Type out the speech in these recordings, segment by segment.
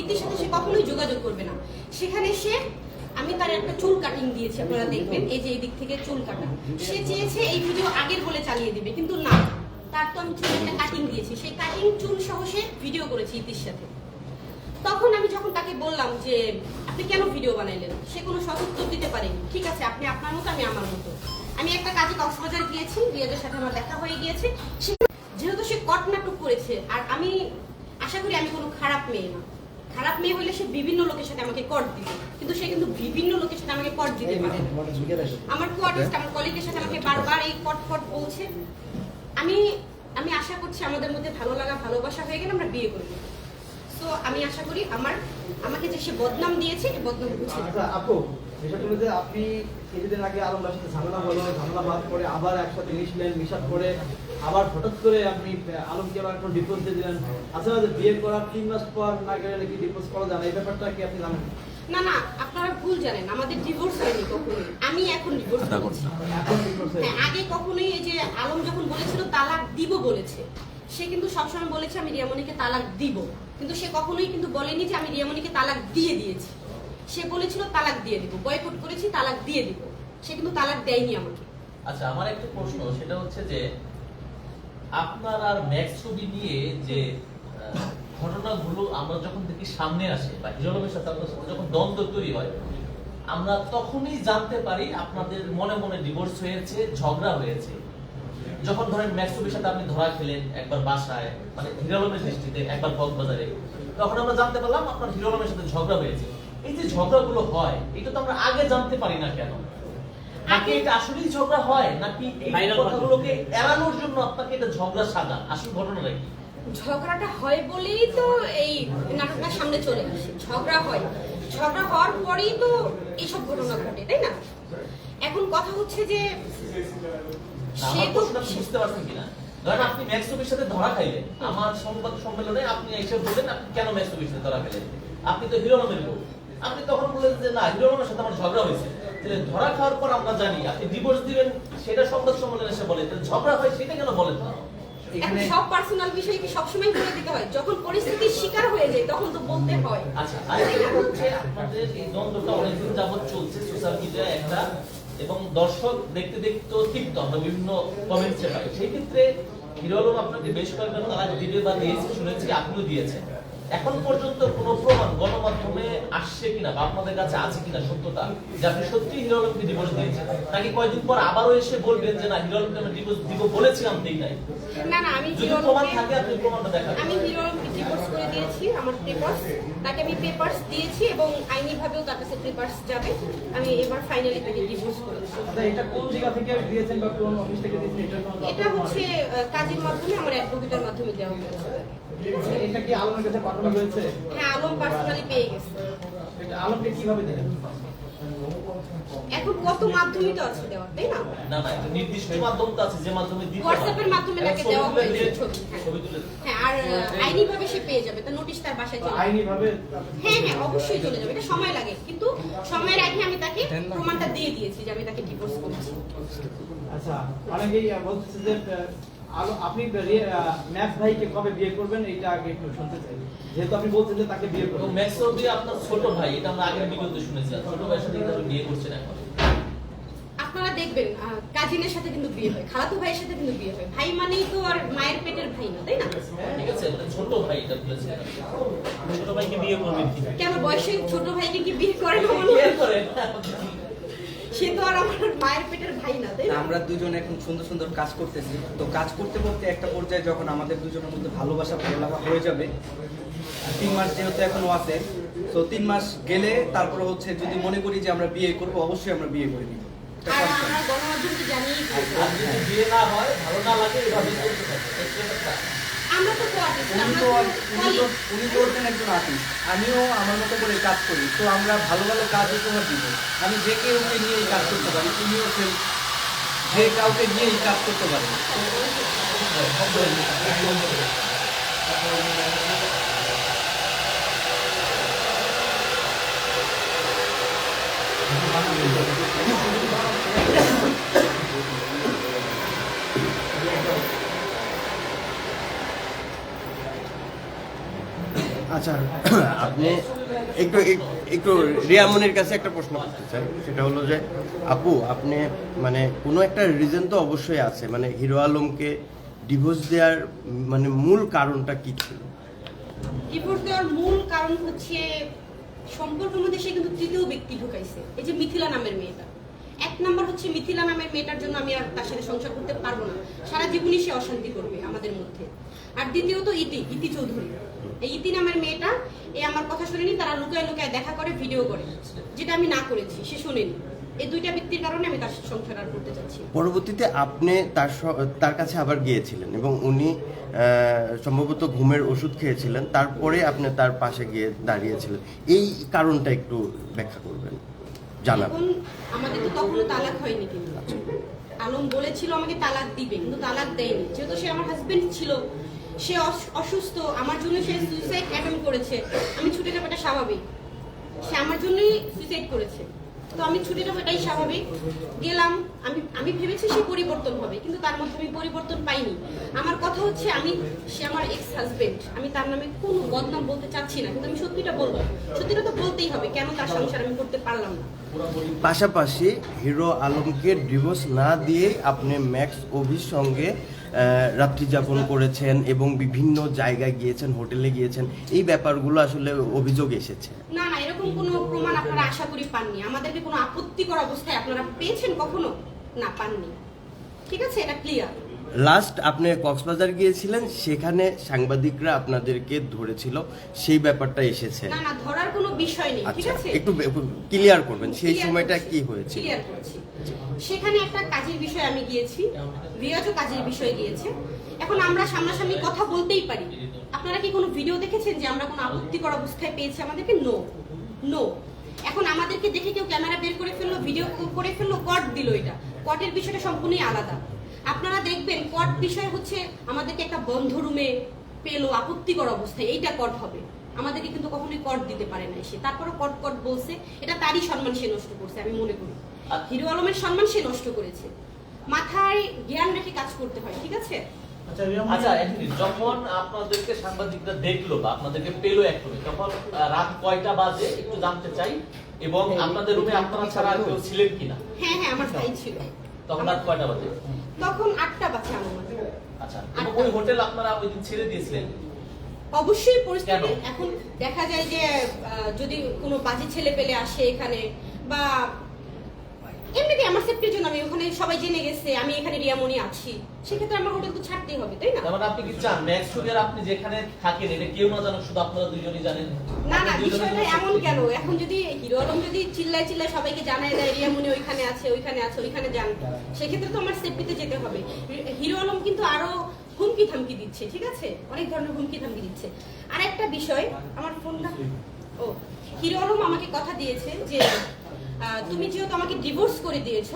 ইতির সাথে সে কখনোই যোগাযোগ করবে না। সেখানে সে, আমি তার একটা চুল কাটিং দিয়েছি, আপনারা দেখবেন, এই যে এই দিক থেকে চুল কাটা। সে চেয়েছে এই ভিডিও আগের বলে চালিয়ে দিবে, কিন্তু না, তার তো আমি চুল একটা কাটিং দিয়েছি। সেই কাটিং চুল সহ সে ভিডিও করেছে ইতির সাথে। তখন আমি যখন তাকে বললাম যে, আপনি কেন ভিডিও বানাইলেন? সে কোনো সদুত্তর দিতে পারেনি। ঠিক আছে, আপনি আপনার মতো, আমি আমার মতো। আমি একটা কাজে কক্সবাজার গিয়েছি রিয়াজের সাথে আমার দেখা হয়ে গিয়েছে। যেহেতু সে কট নাটক করেছে, আর আমি আশা করি আমি কোনো খারাপ মেয়ে না। খারাপ মেয়ে হলে সে বিভিন্ন লোকের সাথে আমাকে কট দিবে। কিন্তু সে কিন্তু বিভিন্ন লোকের সাথে আমাকে কট দিতে পারে আমার কোয়ার্টার্স আমার কলিগের সাথে আমাকে বারবার এই কট কট বলছে। আমি আমি আশা করছি আমাদের মধ্যে ভালো লাগা ভালোবাসা হয়ে গেলে আমরা বিয়ে করব। তো আমি আশা করি আমার আমাকে যে সে বদনাম দিয়েছে এই বদনাম বুঝে আচ্ছা আপু বিষয়টা হলো যে আপনি কিছুদিন আগে আলমদার সাথে ঝামেলা হলো ঝামেলা বাদ করে আবার একসাথে মিশলেন মিশার পরে আবার হঠাৎ করে আপনি আলমকে আবার এখন ডিভোর্স দিয়ে দিলেন। আসলে যে বিয়ে করার তিন মাস পর না গেলে নাকি ডিভোর্স করা যায় এই ব্যাপারটা কি আপনি জানেন? না না আপনারা ভুল জানেন। আমাদের ডিভোর্স হয়নি কখনোই। আমি এখন ডিভোর্স করেছি। এখন ডিভোর্স হ্যাঁ আগে কখনোই এই যে আলম যখন বলেছিল তালাক দিব বলেছে সে কিন্তু সবসময় বলেছে আমি রিয়ামণিকে তালাক দিব। কিন্তু সে কখনোই কিন্তু বলেনি যে আমি রিয়ামণিকে তালাক দিয়ে দিয়েছি। সে বলেছিল তালাক দিয়ে দিব। বয়কট করেছি তালাক দিয়ে দিব। সে কিন্তু তালাক দেয়নি আমাকে। আচ্ছা আমার একটা প্রশ্ন সেটা হচ্ছে যে আপনার আর ম্যাক্স ছবি নিয়ে যে ঘটনাগুলো আমরা যখন দেখি সামনে আসে বা হিরোলমের সাথে আপনার যখন দ্বন্দ্ব তৈরি হয়, আমরা তখনই জানতে পারি আপনাদের মনে মনে ডিভোর্স হয়েছে, ঝগড়া হয়েছে। যখন ধরেন ম্যাক্স ছবির সাথে আপনি ধরা খেলেন একবার বাসায় মানে হিরোলমের দৃষ্টিতে একবার কক্সবাজারে, তখন আমরা জানতে পারলাম আপনার হিরোলমের সাথে ঝগড়া হয়েছে। এই যে ঝগড়াগুলো হয়, এটা তো আমরা আগে জানতে পারি না কেন? নাকি এটা আসলেই ঝগড়া হয়? নাকি এই কথাগুলোকে এড়ানোর জন্য আপনাকে এটা ঝগড়া সাজান আসল ঘটনাটা কি? ঝগড়াটা হয় বলেই তো এই নাটকটা সামনে চলে আসে। ঝগড়া হয়। ঝগড়া হওয়ার পরেই তো এইসব ঘটনা ঘটে তাই না? এখন কথা হচ্ছে যে সে তো বুঝতে পারছেন কিনা? ধরেন আপনি ম্যাক্সুবির সাথে ধরা খাইলেন। আমার সংবাদ সম্মেলনে আপনি এসে বললেন আপনি কেন ম্যাক্সুবির সাথে ধরা খেলেন আপনি তো হিরো নামের লোক আপনি তখন বললেন যে না হিরোনামের সাথে আমার ঝগড়া হয়েছে। তাহলে ধরা খাওয়ার পর আমরা জানি আপনি ডিভোর্স দিবেন সেটা সংবাদ সম্মেলনে এসে তাহলে ঝগড়া হয় সেটা কেন বলেন না? এখন সব পার্সোনাল বিষয় কি সবসময় বলে দিতে হয়? যখন পরিস্থিতির শিকার হয়ে যায় তখন তো বলতে হয়। আচ্ছা আরেকটা হচ্ছে আপনাদের এই দ্বন্দ্বটা অনেকদিন যাবত চলছে সোশ্যাল একটা এবং দর্শক দেখতে দেখতে তৃপ্ত আমরা বিভিন্ন কমেন্টসে পাই। সেই ক্ষেত্রে হিরো আলম আপনাকে বেশ কয়েকবার তারা দিবে বা দিয়েছে শুনেছি আপনিও দিয়েছেন। এখন পর্যন্ত কোনো প্রমাণ গণমাধ্যমে আসছে কিনা বা আপনাদের কাছে আছে কিনা সত্যতা যে আপনি সত্যি হিরো আলমকে ডিভোর্স দিয়েছেন নাকি কয়েকদিন পর আবারও এসে বলবেন যে না হিরো আলমকে আমি ডিভোর্স দিব বলেছিলাম দিই নাই? না না আমি যদি প্রমাণ থাকে আপনি প্রমাণটা দেখাবেন। আমি হিরো আলমকে ডিভোর্স করে দিয়েছি আমার পেপারস তাকে আমি পেপারস দিয়েছি এবং আইনিভাবেও তার কাছে পেপারস যাবে। আমি এবার ফাইনালি তাকে ডিভোর্স করেছি এটা কোন জায়গা থেকে দিয়েছেন বা কোন অফিস থেকে দিয়েছেন? এটা হচ্ছে কাজের মাধ্যমে আমার অ্যাডভোকেটের মাধ্যমে দেওয়া হয়েছে। এটা কি আলমের কাছে পাঠানো হয়েছে? হ্যাঁ আলম পার্সোনালি পেয়ে গেছে। এটা আলমকে কীভাবে দিলেন? এখন কত মাধ্যমই তো আছে দেওয়ার তাই না? না না একটা নির্দিষ্ট মাধ্যম তো আছে যে মাধ্যমে দিতে হয়। হোয়াটসঅ্যাপের মাধ্যমে তাকে দেওয়া হয়েছে? ছবি, হ্যাঁ। তুলে হ্যাঁ আর আইনি ভাবে সে পেয়ে যাবে তার নোটিশ তার বাসায় চলে আইনি ভাবে হ্যাঁ হ্যাঁ অবশ্যই চলে যাবে এটা সময় লাগে। কিন্তু সময়ের আগে আমি তাকে প্রমাণটা দিয়ে দিয়েছি যে আমি তাকে ডিভোর্স করেছি। আচ্ছা অনেকেই বলতেছে যে আলো আপনি ম্যাথ ভাইকে কবে বিয়ে করবেন এটা আগে একটু শুনতে চাই। যেহেতু আপনি বলছেন যে তাকে বিয়ে করবেন। আপনার ছোট ভাই এটা আমরা আগের ভিডিওতে শুনেছি ছোট ভাইয়ের সাথে কিন্তু বিয়ে করছেন এখন। আপনারা দেখবেন কাজিনের সাথে কিন্তু বিয়ে হয় খালাতো ভাইয়ের সাথে কিন্তু বিয়ে হয়। ভাই মানেই তো আর মায়ের পেটের ভাই না তাই না? ঠিক আছে ছোট ভাই এটা বলেছেন। ছোট ভাইকে বিয়ে করবেন কি কেন বয়সে ছোট ভাইকে কি বিয়ে করে না বিয়ে হয়? করেন সে তো আর আমার মায়ের পেটের ভাই না তাই আমরা দুজন এখন সুন্দর সুন্দর কাজ করতেছি। তো কাজ করতে করতে একটা পর্যায়ে যখন আমাদের দুজনের মধ্যে ভালোবাসা ভালো লাগা হয়ে যাবে তিন মাস যেহেতু এখনও আছে তো তিন মাস গেলে তারপরে হচ্ছে যদি মনে করি যে আমরা বিয়ে করব অবশ্যই আমরা বিয়ে করে নিব। আর গণমাধ্যমকে জানিয়ে বিয়ে না হয় ভালো না লাগে এভাবে আমিও আমার মতো করে কাজ করি তো আমরা ভালো ভালো কাজ তোমার দিব। আমি যে কেউ নিয়ে এই কাজ করতে পারি তুমিও সেই যে কাউকে নিয়েই কাজ করতে পারি। আচ্ছা আপনি একটু একটু রিয়ামনির কাছে একটা প্রশ্ন করতে চাই। সেটা হলো যে, আপু, আপনি মানে কোনো একটা রিজন তো অবশ্যই আছে। মানে হিরো আলমকে ডিভোর্স দেওয়ার মানে মূল কারণটা কি ছিল? ডিভোর্স দেওয়ার মূল কারণ হচ্ছে সম্পর্ক মধ্যে সে কিন্তু তৃতীয় ব্যক্তি ঢুকাইছে। এই যে মিথিলা নামের মেয়েটা। এক নাম্বার হচ্ছে মিথিলা নামের মেয়েটার জন্য আমি আর তার সাথে সংসার করতে পারব না। সারা জীবনই সে অশান্তি করবে আমাদের মধ্যে। আর দ্বিতীয়ত ইতি ইতি চৌধুরী। এই ইতি নামের মেয়েটা এই আমার কথা শুনেনি তারা লুকায় লুকায় দেখা করে ভিডিও করে। যেটা আমি না করেছি সে শুনেনি। এই দুইটা ব্যক্তির কারণে আমি তার সংসার আর করতে চাচ্ছি পরবর্তীতে আপনি তার তার কাছে আবার গিয়েছিলেন এবং উনি সম্ভবত ঘুমের ওষুধ খেয়েছিলেন তারপরে আপনি তার পাশে গিয়ে দাঁড়িয়েছিলেন। এই কারণটা একটু ব্যাখ্যা করবেন জানাবেন। আমাদের তো তখনও তালাক হয়নি কিন্তু। আলম বলেছিল আমাকে তালাক দিবে কিন্তু তালাক দেয়নি। যেহেতু সে আমার হাজবেন্ড ছিল সে অস- অসুস্থ, আমার জন্য সে সুইসাইড অ্যাটেম্প করেছে। আমি ছুটে যাব এটা স্বাভাবিক। সে আমার জন্যই সুইসাইড করেছে। তো আমি ছুটে যাব এটাই স্বাভাবিক। গেলাম, আমি আমি ভেবেছি সে পরিবর্তন হবে, কিন্তু তার মধ্যে আমি পরিবর্তন পাইনি। আমার কথা হচ্ছে, আমি, সে আমার এক্স হাজবেন্ড আমি তার নামে কোনো বদনাম বলতে চাচ্ছি না, কিন্তু আমি সত্যিটা বলব। সত্যিটা তো বলতেই হবে, কেন তার সংসার আমি করতে পারলাম না? পাশাপাশি হিরো আলমকে ডিভোর্স না দিয়ে আপনি ম্যাক্স অভির সঙ্গে রাত্রি যাপন করেছেন এবং বিভিন্ন জায়গায় গিয়েছেন হোটেলে গিয়েছেন এই ব্যাপারগুলো আসলে অভিযোগ এসেছে। না না এরকম কোনো প্রমাণ আপনারা আশা করি পাননি। আমাদেরকে কোনো আপত্তিকর অবস্থায় আপনারা পেয়েছেন কখনো? না পাননি। ঠিক আছে এটা ক্লিয়ার লাস্ট আপনি কক্সবাজার গিয়েছিলেন সেখানে সাংবাদিকরা আপনাদেরকে ধরেছিল সেই ব্যাপারটা এসেছে। না না ধরার কোনো বিষয় নেই ঠিক আচ্ছা আছে? একটু ক্লিয়ার করবেন সেই সময়টা কি হয়েছিল? clear করছি। সেখানে একটা কাজের বিষয় আমি গিয়েছি, রিয়াজও কাজের বিষয় গিয়েছে। এখন আমরা সামনাসামনি কথা বলতেই পারি। আপনারা কি কোনো ভিডিও দেখেছেন যে আমরা কোনো আপত্তিকর অবস্থায় পেয়েছি আমাদেরকে? নো নো এখন আমাদেরকে দেখে কেউ ক্যামেরা বের করে ফেলল ভিডিও করে ফেলল কট দিল এটা। কটের বিষয়টা সম্পূর্ণই আলাদা। আপনারা দেখবেন কট বিষয় হচ্ছে আমাদেরকে একটা বন্ধ রুমে পেল, আপত্তিকর অবস্থায়। এইটা কট হবে। আমাদেরকে কিন্তু কখনোই কট দিতে পারে না সে তারপরে কট কট বলছে, এটা তারই সম্মান সে নষ্ট করছে, আমি মনে করি। হিরো আলমের সম্মান সে নষ্ট করেছে। মাথায় জ্ঞান রেখে কাজ করতে হয় ঠিক আছে? আচ্ছা আচ্ছা যখন আপনাদেরকে সাংবাদিকরা দেখল বা আপনাদেরকে পেল তখন রাত কয়টা বাজে একটু জানতে চাই এবং আপনাদের রুমে আপনারা ছাড়া কেউ ছিলেন কিনা? হ্যাঁ হ্যাঁ আমার ভাই ছিল। তখন রাত কয়টা বাজে? তখন আটটা বাজে আমার আচ্ছা ওই হোটেল আপনারা ওই দিন ছেড়ে দিয়েছিলেন? অবশ্যই পরিস্থিতি এখন দেখা যায় যে আহ, যদি কোনো বাজে ছেলে পেলে আসে এখানে বা এমনিতে আমার সেফটির জন্য আমি ওখানে সবাই জেনে গেছে আমি এখানে রিয়ামনি আছি। সেক্ষেত্রে আমার হোটেল তো ছাড়তেই হবে তাই না? তার মানে আপনি কি চান ম্যাক্স সুগের আপনি যেখানে থাকেন এটা কেউ না জানুক শুধু আপনারা দুজনই জানেন? না না বিষয়টা এমন কেন? এখন যদি হিরো আলম যদি চিল্লায় চিল্লায় সবাইকে জানায় দেয় রিয়ামনি ওইখানে আছে ওইখানে আছে ওইখানে যান সেক্ষেত্রে তো আমার সেফটিতে যেতে হবে। হিরো আলম কিন্তু আরও হুমকি থামকি দিচ্ছে ঠিক আছে? অনেক ধরনের হুমকি থামকি দিচ্ছে। আর একটা বিষয় আমার ফোনটা ও হিরো আলম আমাকে কথা দিয়েছে যে তুমি যেহেতু আমাকে ডিভোর্স করে দিয়েছ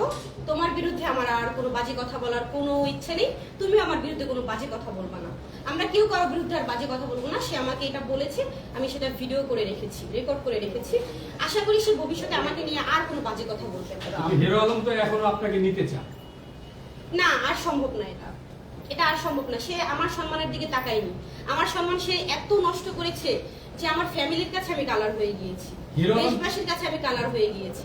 তোমার বিরুদ্ধে আমার আর কোনো বাজে কথা বলার কোনো ইচ্ছে নেই। তুমি আমার বিরুদ্ধে কোনো বাজে কথা বলবা না। আমরা কেউ কারোর বিরুদ্ধে আর বাজে কথা বলব না। সে আমাকে এটা বলেছে আমি সেটা ভিডিও করে রেখেছি রেকর্ড করে রেখেছি। আশা করি সে ভবিষ্যতে আমাকে নিয়ে আর কোনো বাজে কথা বলবে না। হিরো আলম তো এখনও আপনাকে নিতে চান না আর সম্ভব না এটা। এটা আর সম্ভব না। সে আমার সম্মানের দিকে তাকায়নি। আমার সম্মান সে এত নষ্ট করেছে যে আমার ফ্যামিলির কাছে আমি কালার হয়ে গিয়েছি। হিরো দেশবাসীর কাছে আমি কালার হয়ে গিয়েছি।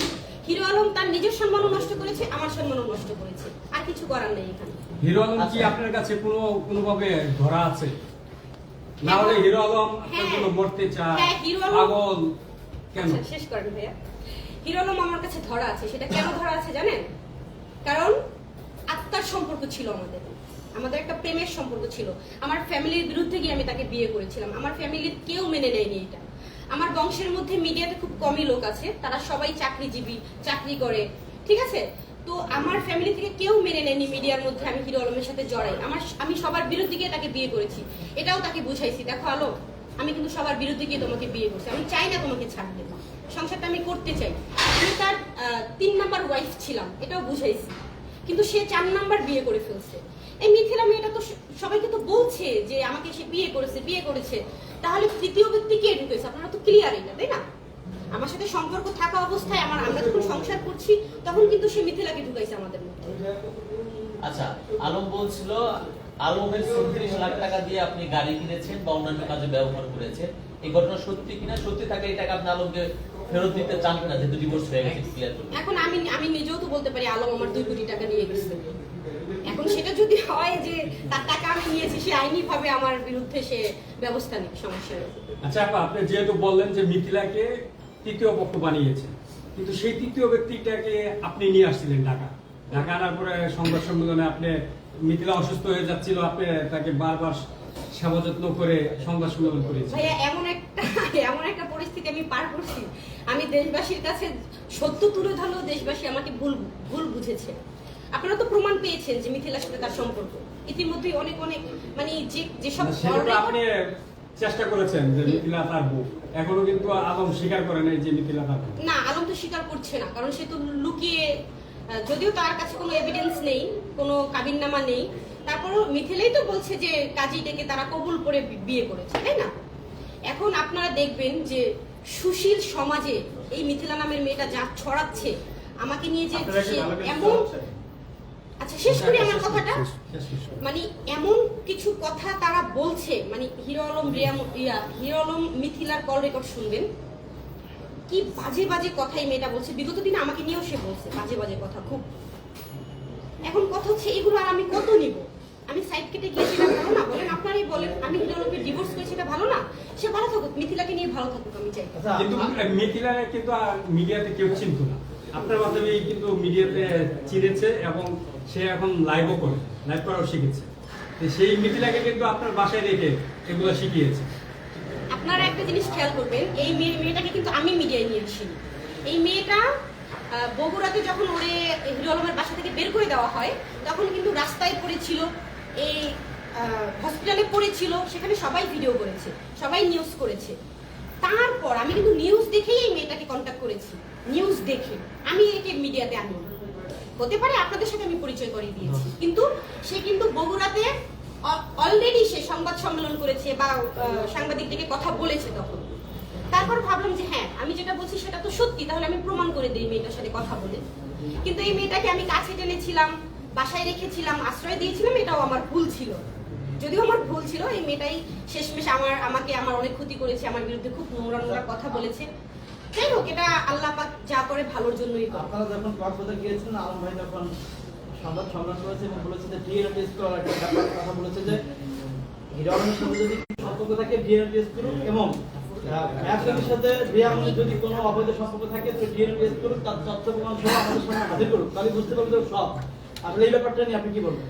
হিরো আলম তার নিজের সম্মানও নষ্ট করেছে আমার সম্মানও নষ্ট করেছে। আর কিছু করার নেই এখানে। হিরো আলম কি আচ্ছা। আপনার কাছে কোনো কোনোভাবে ধরা আছে? না হলে হিরো আলম আপনার হ্যাঁ। জন্য মরতে চায় হ্যাঁ, হিরো আলম- পাগল কেন? আচ্ছা, শেষ করেন ভাইয়া। হিরো আলম আমার কাছে ধরা আছে। সেটা কেন ধরা আছে জানেন? কারণ আত্মার সম্পর্ক ছিল আমাদের। আমাদের একটা প্রেমের সম্পর্ক ছিল। আমার ফ্যামিলির বিরুদ্ধে গিয়ে আমি তাকে বিয়ে করেছিলাম। আমার ফ্যামিলির কেউ মেনে নেয়নি এটা। আমার বংশের মধ্যে মিডিয়াতে খুব কমই লোক আছে। তারা সবাই চাকরিজীবী, চাকরি করে। ঠিক আছে? তো আমার ফ্যামিলি থেকে কেউ মেনে নেয়নি মিডিয়ার মধ্যে আমি হিরো আলমের সাথে জড়াই। আমার আমি সবার বিরুদ্ধে গিয়ে তাকে বিয়ে করেছি। এটাও তাকে বুঝাইছি। দেখো আলো, আমি কিন্তু সবার বিরুদ্ধে গিয়ে তোমাকে বিয়ে করছি। আমি চাই না তোমাকে ছাড়তে। সংসারটা আমি করতে চাই। আমি তার তিন নাম্বার ওয়াইফ ছিলাম। এটাও বুঝাইছি। কিন্তু সে চার নাম্বার বিয়ে করে ফেলছে। এই মিথিলা মেয়েটা তো সবাইকে তো বলছে যে আমাকে সে বিয়ে করেছে বিয়ে করেছে। তাহলে তৃতীয় ব্যক্তি কে ঢুকেছে? আপনারা তো ক্লিয়ার এটা তাই না? আমার সাথে সম্পর্ক থাকা অবস্থায় আমার আমরা যখন সংসার করছি তখন কিন্তু সে মিথিলাকে ঢুকাইছে আমাদের মধ্যে। আচ্ছা আলম বলছিল আলমের চৌত্রিশ লাখ টাকা দিয়ে আপনি গাড়ি কিনেছেন বা অন্যান্য কাজে ব্যবহার করেছেন। এই ঘটনা সত্যি কিনা? সত্যি থাকলে এই টাকা আপনি আলমকে ফেরত দিতে চান কিনা? যেহেতু ডিভোর্স হয়ে গেছে ক্লিয়ার এখন আমি আমি নিজেও তো বলতে পারি আলম আমার দুই কোটি টাকা নিয়ে গেছে। এখন সেটা যদি হয় যে তার টাকা আমি নিয়েছি সে আমার বিরুদ্ধে সে ব্যবস্থা নিক সমস্যা আচ্ছা আপা আপনি যেহেতু বললেন যে মিথিলাকে তৃতীয় পক্ষ বানিয়েছে কিন্তু সেই তৃতীয় ব্যক্তিটাকে আপনি নিয়ে আসছিলেন ঢাকা। ঢাকা আনার পরে সংবাদ সম্মেলনে আপনি মিথিলা অসুস্থ হয়ে যাচ্ছিল আপনি তাকে বারবার সেবা যত্ন করে সংবাদ সম্মেলন করেছেন। ভাইয়া এমন একটা এমন একটা পরিস্থিতি আমি পার করছি। আমি দেশবাসীর কাছে সত্য তুলে ধরলেও দেশবাসী আমাকে ভুল ভুল বুঝেছে। আপনারা তো প্রমাণ পেয়েছেন যে মিথিলার সাথে তার সম্পর্ক। ইতিমধ্যেই অনেক অনেক মানে যে যেসব আপনি চেষ্টা করেছেন যে মিথিলা তার বউ। এখনও কিন্তু আলম স্বীকার করে নাই যে মিথিলা তার না আলম তো স্বীকার করছে না কারণ সে তো লুকিয়ে যদিও তার কাছে কোনো এভিডেন্স নেই কোনো কাবিননামা নেই তারপরও মিথিলেই তো বলছে যে কাজী ডেকে তারা কবুল করে বিয়ে করেছে তাই না? এখন আপনারা দেখবেন যে সুশীল সমাজে এই মিথিলা নামের মেয়েটা যা ছড়াচ্ছে আমাকে নিয়ে যে এমন? আচ্ছা শেষ করি আমার কথাটা। মানে এমন কিছু কথা তারা বলছে মানে হিরো আলম রিয়াম ইয়া হিরো আলম মিথিলার কল রেকর্ড শুনবেন। কি বাজে বাজে কথা এই মেয়েটা বলছে। বিগত দিনে আমাকে নিয়েও সে বলছে বাজে বাজে কথা খুব। এখন কথা হচ্ছে এগুলো আর আমি কত নিব? আমি সাইড কেটে গিয়েছি এটা ভালো না? বলেন আপনারাই বলেন। আমি হিরো ডিভোর্স করেছি এটা ভালো না? সে ভালো থাকুক মিথিলাকে নিয়ে ভালো থাকুক আমি চাই। আচ্ছা কিন্তু মিথিলা কিন্তু মিডিয়াতে কেউ চিনত না। আপনার মাধ্যমে কিন্তু মিডিয়াতে চিনেছে এবং সে এখন লাইভও করে লাইভ করাও শিখেছে। সেই মিথিলাকে কিন্তু আপনার বাসায় রেখে এগুলো শিখিয়েছে। আপনারা একটা জিনিস খেয়াল করবেন, এই মেয়ে, মেয়েটাকে কিন্তু আমি মিডিয়ায় নিয়ে এই মেয়েটা বগুড়াতে যখন ওরে হিরো আলমের বাসা থেকে বের করে দেওয়া হয়, তখন কিন্তু রাস্তায় পড়েছিল, এই হসপিটালে পড়েছিল, সেখানে সবাই ভিডিও করেছে, সবাই নিউজ করেছে। তারপর আমি কিন্তু নিউজ দেখেই এই মেয়েটাকে কন্ট্যাক্ট করেছি। নিউজ দেখে। আমি একে মিডিয়াতে আনি। হতে পারে আপনাদের সাথে আমি পরিচয় করিয়ে দিয়েছি। কিন্তু সে কিন্তু বগুড়াতে অলরেডি সে সংবাদ সম্মেলন করেছে বা সাংবাদিকদেরকে কথা বলেছে তখন। তারপর ভাবলাম যে হ্যাঁ আমি যেটা বলছি সেটা তো সত্যি তাহলে আমি প্রমাণ করে দিই মেয়েটার সাথে কথা বলে। কিন্তু এই মেয়েটাকে আমি কাছে টেনেছিলাম বাসায় রেখেছিলাম আশ্রয় দিয়েছিলাম এটাও আমার ভুল ছিল। যদিও আমার ভুল ছিল, এই মেয়েটাই শেষমেশ আমার, আমাকে আমার অনেক ক্ষতি করেছে, আমার বিরুদ্ধে খুব নোংরা নোংরা কথা বলেছে। যাই হোক, এটা আল্লাহ পাক যা করে ভালোর জন্যই করে। আপনারা যখন কক্সবাজার আলম ভাই যখন সংবাদ করেছে এবং বলেছে যে ডিএনএ টেস্ট করার একটা কথা বলেছে যে হিরো আলমের সাথে যদি সম্পর্ক থাকে ডিএনএ টেস্ট করুক এবং ম্যাথের সাথে রিয়ামনের যদি কোনো অবৈধ সম্পর্ক থাকে, তো ডিএনএ টেস্ট করুক, তার তথ্য প্রমাণ সহ আমাদের হাজির করুক। তাহলে বুঝতে পারবে সব। আসলে এই ব্যাপারটা নিয়ে আপনি কি বলবেন?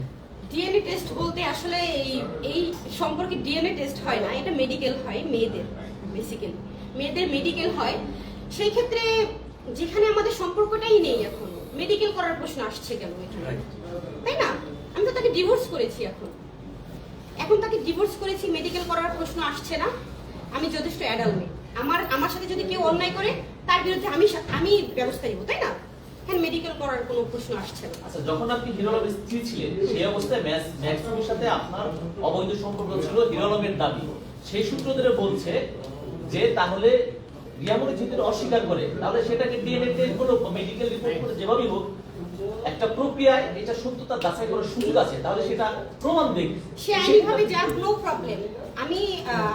ডিএনএ টেস্ট বলতে আসলে এই এই সম্পর্কে ডিএনএ টেস্ট হয় না এটা মেডিকেল হয় মেয়েদের বেসিক্যালি মেয়েদের মেডিকেল হয়। সেই ক্ষেত্রে যেখানে আমাদের সম্পর্কটাই নেই এখন মেডিকেল করার প্রশ্ন আসছে কেন এখানে? তাই না? আমি তো তাকে ডিভোর্স করেছি এখন। এখন তাকে ডিভোর্স করেছি মেডিকেল করার প্রশ্ন আসছে না। আমি যথেষ্ট অ্যাডাল্ট মেয়ে। আমার আমার সাথে যদি কেউ অন্যায় করে তার বিরুদ্ধে আমি আমি ব্যবস্থা নিব তাই না? এখানে মেডিকেল করার কোনো প্রশ্ন আসছে না। আচ্ছা যখন আপনি হিরো স্ত্রী ছিলেন সেই অবস্থায় ম্যাক্স ম্যাক্সিমের সাথে আপনার অবৈধ সম্পর্ক ছিল হিরো দাবি। সেই সূত্র ধরে বলছে যে তাহলে রিয়ামনি যদি অস্বীকার করে তাহলে সেটাকে ডিএনএ টেস্ট করে মেডিকেল রিপোর্ট করে যেভাবেই হোক একটা প্রক্রিয়ায় এটা সত্যতা যাচাই করার সুযোগ আছে। তাহলে সেটা প্রমাণ দেখ সে আইনিভাবে যাক নো প্রবলেম আমি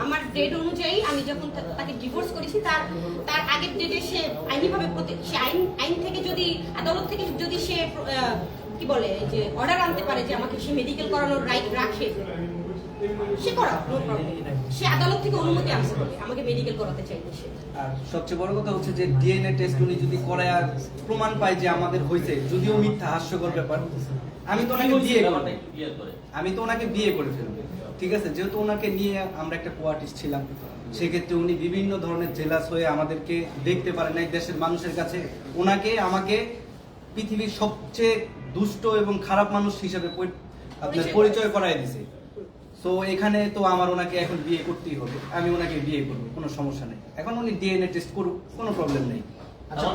আমার ডেট অনুযায়ী আমি যখন তাকে ডিভোর্স করেছি তার তার আগের ডেটে সে আইনিভাবে সে আইন আইন থেকে যদি আদালত থেকে যদি সে কি বলে যে অর্ডার আনতে পারে যে আমাকে সে মেডিকেল করানোর রাইট রাখে সে করা নো প্রবলেম সে আদালত থেকে অনুমতি আনতে হবে আমাকে মেডিকেল করাতে চাইলে সে। আর সবচেয়ে বড় কথা হচ্ছে যে ডিএনএ টেস্ট উনি যদি করে আর প্রমাণ পায় যে আমাদের হয়েছে যদিও মিথ্যা হাস্যকর ব্যাপার আমি তো ওনাকে বিয়ে করে। আমি তো ওনাকে বিয়ে করে ফেলব। ঠিক আছে? যেহেতু ওনাকে নিয়ে আমরা একটা কোয়ার্টিস্ট ছিলাম সেক্ষেত্রে উনি বিভিন্ন ধরনের জেলাস হয়ে আমাদেরকে দেখতে পারেন নাই দেশের মানুষের কাছে। ওনাকে আমাকে পৃথিবীর সবচেয়ে দুষ্ট এবং খারাপ মানুষ হিসেবে আপনার পরিচয় করাই করায় দিছে। তো এখানে তো আমার ওনাকে এখন বিয়ে করতেই হবে। আমি ওনাকে বিয়ে করব কোনো সমস্যা নেই। এখন উনি ডিএনএ টেস্ট করুক কোনো প্রবলেম নেই। আচ্ছা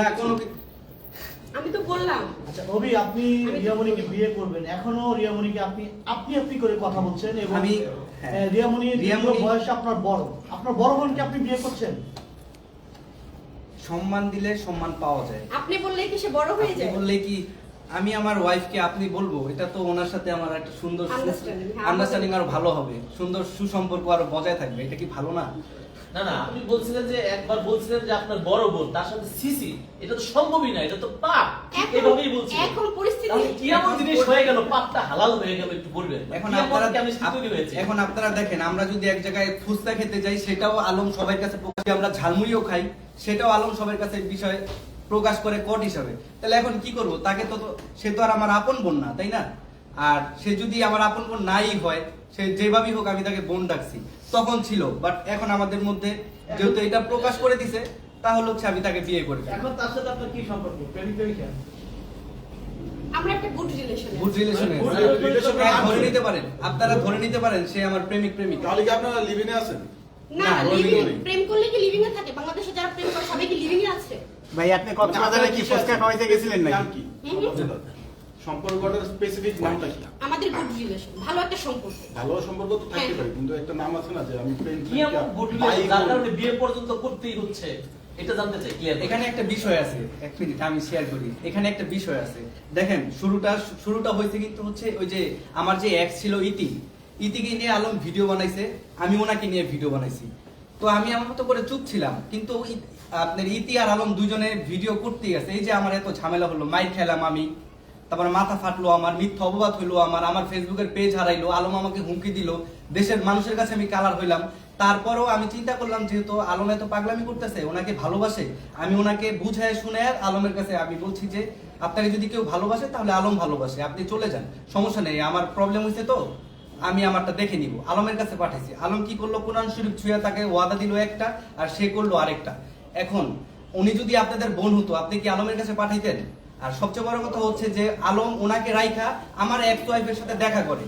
না কোনো আমি তো বললাম। আচ্ছা অভি আপনি রিয়ামণিকে বিয়ে করবেন। এখনও রিয়ামণিকে আপনি আপনি আপনি করে কথা বলছেন এবং আমি- হ্যাঁ। আহ, রিয়ামণির রিয়ামণি- বয়সে আপনার বড়। আপনার বড় বোনকে আপনি বিয়ে করছেন? সম্মান দিলে সম্মান পাওয়া যায়। আপনি বললে কি সে বড় হয়ে যায়? বললে কি আমি আমার ওয়াইফকে আপনি বলব। এটা তো ওনার সাথে আমার একটা সুন্দর আন্ডারস্ট্যান্ডিং আরও ভালো হবে। সুন্দর সুসম্পর্ক আরও বজায় থাকবে। এটা কি ভালো না? না না আপনি বলছিলেন যে একবার বলছিলেন যে আপনার বড় বোন তার সাথে সিসি এটা তো সম্ভবই না এটা তো পাপ। এভাবেই বলছি। এখন পরিস্থিতি- তাহলে কি এমন জিনিস হয়ে গেল? পাপটা হালাল হয়ে গেল একটু বলবেন। এখন আপনারা এখন আপনারা দেখেন আমরা যদি এক জায়গায় ফুচকা খেতে যাই সেটাও আলম সবার কাছে প্রকাশ আমরা ঝালমুড়িও খাই সেটাও আলম সবার কাছে বিষয় প্রকাশ করে কোট হিসাবে। তাহলে এখন কি করব? তাকে তো তো- সে তো আর আমার আপন বোন না তাই না? আর সে যদি আমার আপন বোন নাই হয় সে যেভাবেই হোক আমি তাকে বোন ডাকছি। তখন ছিল বাট এখন আমাদের মধ্যে যেহেতু এটা প্রকাশ করে দিছে তাহলে হচ্ছে আমি তাকে বিয়ে করে এখন তার সাথে আপনার কি সম্পর্ক? প্রেমিক প্রেমিকা? আমরা একটা গুড রিলেশন গুড রিলেশনে Good relation এ ধরে নিতে পারেন। আপনারা ধরে নিতে পারেন সে আমার প্রেমিক প্রেমিক। তাহলে কি আপনারা লিভিনে আছেন? না না, লিভিং প্রেম করলে কি লিভিং এ থাকে? বাংলাদেশে যারা প্রেম করে সবাই কি লিভিং এ আছে? ভাই আপনি কক্সবাজারে কি ফুচকা খাওয়াইতে গেছিলেন নাকি? স্পেসিফিক নামটা কি? আমাদের গুড রিলেশন ভালো একটা সম্পর্ক। ভালো সম্পর্ক তো থাকতে হ্যাঁ। পারে কিন্তু একটা নাম আছে না যে আমি প্রেম কি এমন গুড যার কারণে বিয়ে পর্যন্ত করতেই হচ্ছে। এটা জানতে চাই ক্লিয়ার এখানে একটা বিষয় আছে এক মিনিট আমি শেয়ার করি। এখানে একটা বিষয় আছে। দেখেন শুরুটা শুরুটা হয়েছে কিন্তু হচ্ছে ওই যে আমার যে এক্স ছিল ইতি ইতিকে নিয়ে আলম ভিডিও বানাইছে আমি ওনাকে নিয়ে ভিডিও বানাইছি। তো আমি আমার মতো করে চুপ ছিলাম কিন্তু আপনার ইতি আর আলম দুজনে ভিডিও করতে গেছে এই যে আমার এত ঝামেলা হলো মাইক খেলাম আমি। তারপর মাথা ফাটলো আমার, মিথ্যা অপবাদ হইল আমার আমার ফেসবুকের পেজ হারাইলো, আলম আমাকে হুমকি দিল, দেশের মানুষের কাছে আমি কালার হইলাম। তারপরও আমি চিন্তা করলাম যেহেতু আলম এত পাগলামি করতেছে, ওনাকে ভালোবাসে, আমি ওনাকে বুঝায় শুনে আলমের কাছে আমি বলছি যে, আপনাকে যদি কেউ ভালোবাসে তাহলে আলম ভালোবাসে, আপনি চলে যান, সমস্যা নেই, আমার প্রবলেম হয়েছে তো, আমি আমারটা দেখে নিব, আলমের কাছে পাঠাইছি। আলম কি করল, কোরআন শরীফ ছুঁয়া তাকে ওয়াদা দিল একটা, আর সে করল আরেকটা। এখন, উনি যদি আপনাদের বোন হতো, আপনি কি আলমের কাছে পাঠাইতেন? আর সবচেয়ে বড় কথা হচ্ছে যে আলম ওনাকে রাইখা আমার এক্স ওয়াইফের সাথে দেখা করে।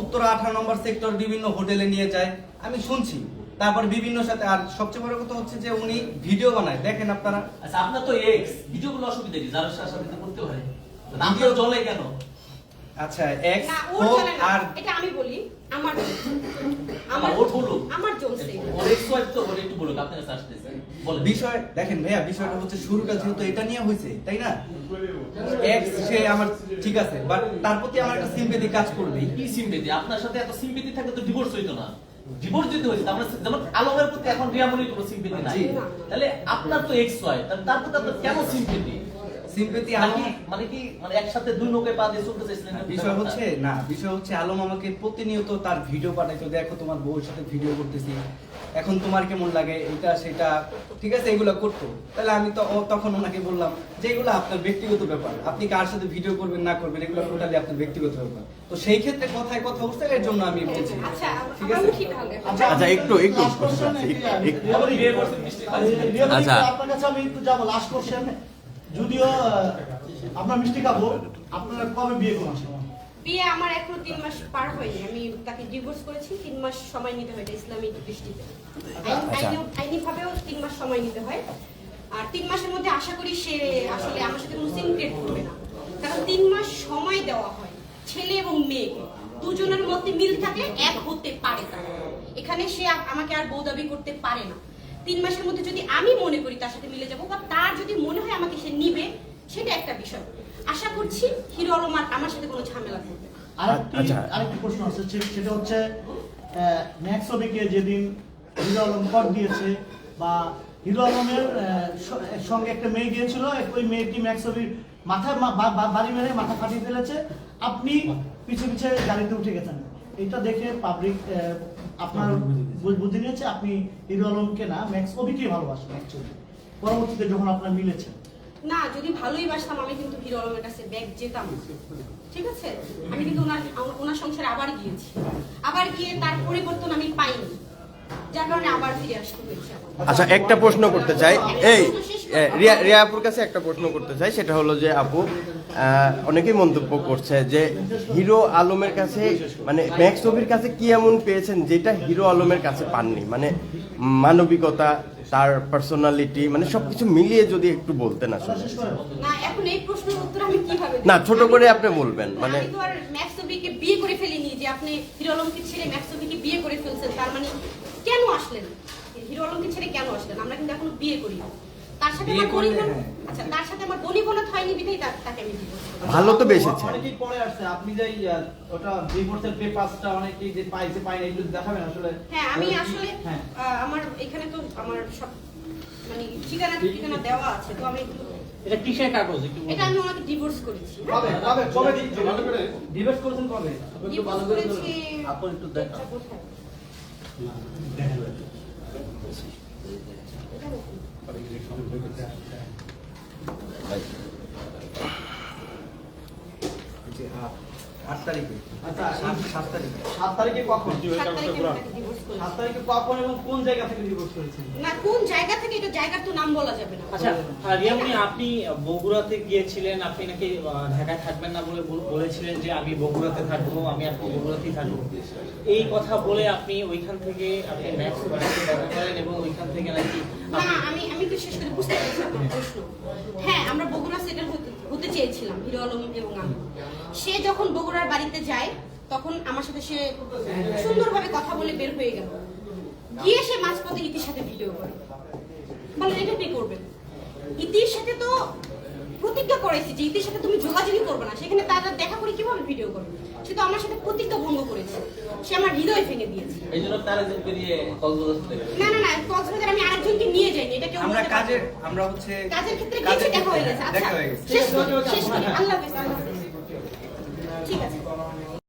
উত্তর আঠারো নম্বর সেক্টর বিভিন্ন হোটেলে নিয়ে যায়। আমি শুনছি। তারপর বিভিন্ন সাথে আর সবচেয়ে বড় কথা হচ্ছে যে উনি ভিডিও বানায়। দেখেন আপনারা। আচ্ছা আপনার তো এক্স ভিডিওগুলো অসুবিধা কি? যার সাথে তো করতে পারে আপনার চলে কেন? আচ্ছা এক্স না ওর হোক চলে না। আর এটা আমি বলি। আমার আমার আমার বিষয় দেখেন ভাইয়া বিষয়টা হচ্ছে শুরুটা যেহেতু এটা নিয়ে হয়েছে তাই না? এক্স সে আমার ঠিক আছে বাট তার প্রতি আমার একটা সিম্পেথি কাজ করবেই কি সিম্পেথি আপনার সাথে এত সিম্পেথি থাকলে তো ডিভোর্স হইতো না। ডিভোর্স যদি হইতো আমরা যেমন আলমের প্রতি এখন রিয়ামনির কোনো সিম্পেথি নাই। তাহলে আপনার তো এক্স ওয়াই তার তার প্রতি আপনার কেন সিম্পেথি সিম্পেথি মানে আলম মানে কি মানে একসাথে দুই নৌকায় পা দিয়ে চলতে চাইছিলেন বিষয় হচ্ছে না বিষয় হচ্ছে আলম আমাকে প্রতিনিয়ত তার ভিডিও পাঠাইতো দেখো তোমার বউর সাথে ভিডিও করতেছি এখন তোমার কেমন লাগে এটা সেটা ঠিক আছে এগুলো করতো। তাহলে আমি তো তখন ওনাকে বললাম যে এগুলো আপনার ব্যক্তিগত ব্যাপার আপনি কার সাথে ভিডিও করবেন না করবেন এগুলো টোটালি আপনার ব্যক্তিগত ব্যাপার। তো সেই ক্ষেত্রে কথায় কথা উঠছে এর জন্য আমি বলছি আচ্ছা ঠিক আছে? মুখী ভাঙে আচ্ছা একটু একটু একটু- আচ্ছা। আপনার কাছে আমি একটু যাব লাস্ট কোশ্চেন যদিও আপনার মিষ্টি খাব আপনারা কবে বিয়ে করুন বিয়ে আমার এখনও তিন মাস পার হয়নি। আমি তাকে ডিভোর্স করেছি তিন মাস সময় নিতে হয় এটা ইসলামিক দৃষ্টিতে। আইনি ভাবেও তিন মাস সময় নিতে হয়। আর তিন মাসের মধ্যে আশা করি সে আসলে আমার সাথে কোনো সিনক্রেট করবে না। কারণ তিন মাস সময় দেওয়া হয় ছেলে এবং মেয়েকে। দুজনের মধ্যে মিল থাকলে এক হতে পারে তারা। এখানে সে আমাকে আর বউ দাবি করতে পারে না। তিন মাসের মধ্যে যদি আমি মনে করি তার সাথে মিলে যাব বা তার যদি মনে হয় আমাকে সে নিবে সেটা একটা বিষয় আশা করছি হিরো আলম আর আমার সাথে কোনো ঝামেলা করবে আরেকটি আচ্ছা। আরেকটি প্রশ্ন আছে সেটা হচ্ছে ম্যাক্স ছবিকে যেদিন হিরো আলম কর দিয়েছে বা হিরো আলমের সঙ্গে একটা মেয়ে গিয়েছিল ওই মেয়েটি ম্যাক্স ছবির মাথায় বাড়ি মেরে মাথা ফাটিয়ে ফেলেছে আপনি পিছে পিছে গাড়িতে উঠে গেছেন এটা দেখে পাবলিক আপনার বুদ্ধি নিয়েছে আপনি হিরো আলমকে না ম্যাক্স ছবিকেই ভালোবাসেন অ্যাকচুয়ালি পরবর্তীতে যখন আপনার মিলেছে। না যদি ভালোই বাসতাম আমি কিন্তু হিরো আলমের কাছে ব্যাগ যেতাম। ঠিক আছে? আমি কিন্তু ওনার ওনার সংসারে আবার গিয়েছি। আবার গিয়ে তার পরিবর্তন আমি পাইনি। যার কারণে আবার ফিরে আসতে হয়েছে আচ্ছা একটা প্রশ্ন করতে চাই। এই রিয়া রিয়া আপুর কাছে একটা প্রশ্ন করতে চাই সেটা হলো যে আপু অনেকেই মন্তব্য করছে যে হিরো আলমের কাছে মানে ম্যাক্স ছবির কাছে কি এমন পেয়েছেন যেটা হিরো আলমের কাছে পাননি? মানে মানবিকতা তার পার্সোনালিটি মানে সবকিছু মিলিয়ে যদি একটু বলতেন আসলে। না এখন এই প্রশ্নের উত্তর আমি কীভাবে না, ছোট করে আপনি বলবেন, মানে- আমি তো আর ম্যাক্সবিকে বিয়ে করে ফেলিনি যে আপনি হিরো আলমকে ছেড়ে ম্যাক্সবিকে বিয়ে করে ফেলছেন তার মানে কেন আসলেন? হিরো আলমকে ছেড়ে কেন আসলেন? আমরা কিন্তু এখনও বিয়ে করি তার সাথে আমার হ্যাঁ। আচ্ছা তার সাথে আমার হয়নি বিধাই তাকে আমি divorce ভালো তো বেসেছে অনেকেই পরে আসছে আপনি যে ওটা ডিভোর্সের পেপারসটা অনেকেই যে পাইছে পাইনি এগুলো দেখাবেন আসলে। হ্যাঁ আমি আসলে হ্যাঁ। আমার এখানে তো আমার সব মানে ঠিকানা ঠিকানা দেওয়া আছে তো আমি এটা কিসের কাগজ? একটু এটা আমি ওনাকে ডিভোর্স করেছি। কবে? কবে? কবে ডিভোর্স করেছেন কবে? একটু ভালো করে করেছি বলুন। একটু করেছেন না কোন জায়গা থেকে এটা জায়গার তো নাম বলা যাবে না। আচ্ছা আপনি বগুড়াতে গিয়েছিলেন আপনি নাকি ঢাকায় থাকবেন না বলে বলেছিলেন যে আমি বগুড়াতে থাকব আমি আপনি বগুড়াতেই থাকব। এই কথা বলে আপনি ওইখান থেকে আপনি ম্যাক্স দেখা করেন এবং ওইখান থেকে নাকি না আপনি আমি আমি তো শেষ করে বুঝতে পেরেছি প্রশ্ন হ্যাঁ আমরা বগুড়া সেটেল হতে চেয়েছিলাম, হিরো আলম এবং আমি। সে যখন বগুড়ার বাড়িতে যায়, তখন আমার সাথে সে সুন্দরভাবে কথা বলে বের হয়ে গেল। গিয়ে সে মাঝপথে ইতির সাথে ভিডিও করে। বলেন এটা কি করবেন ইতির সাথে তো প্রতিজ্ঞা করেছি যে ইতির সাথে তুমি যোগাযোগই করবে না। সেখানে তারা দেখা করে কীভাবে ভিডিও করবে? সে তো আমার সাথে প্রতিজ্ঞা ভঙ্গ করেছে। সে আমার হৃদয় ভেঙে দিয়েছে। এই জন্য তারা যে না না না কক্সবাজার আমি আরেকজনকে নিয়ে যাইনি এটা কেউ আমরা কাজের আমরা হচ্ছে কাজের ক্ষেত্রে কিছু দেখা হয়ে গেছে। আচ্ছা দেখা গেছে। শেষ শেষ আল্লাহ হাফেজ আল্লাহ হাফেজ। ঠিক আছে।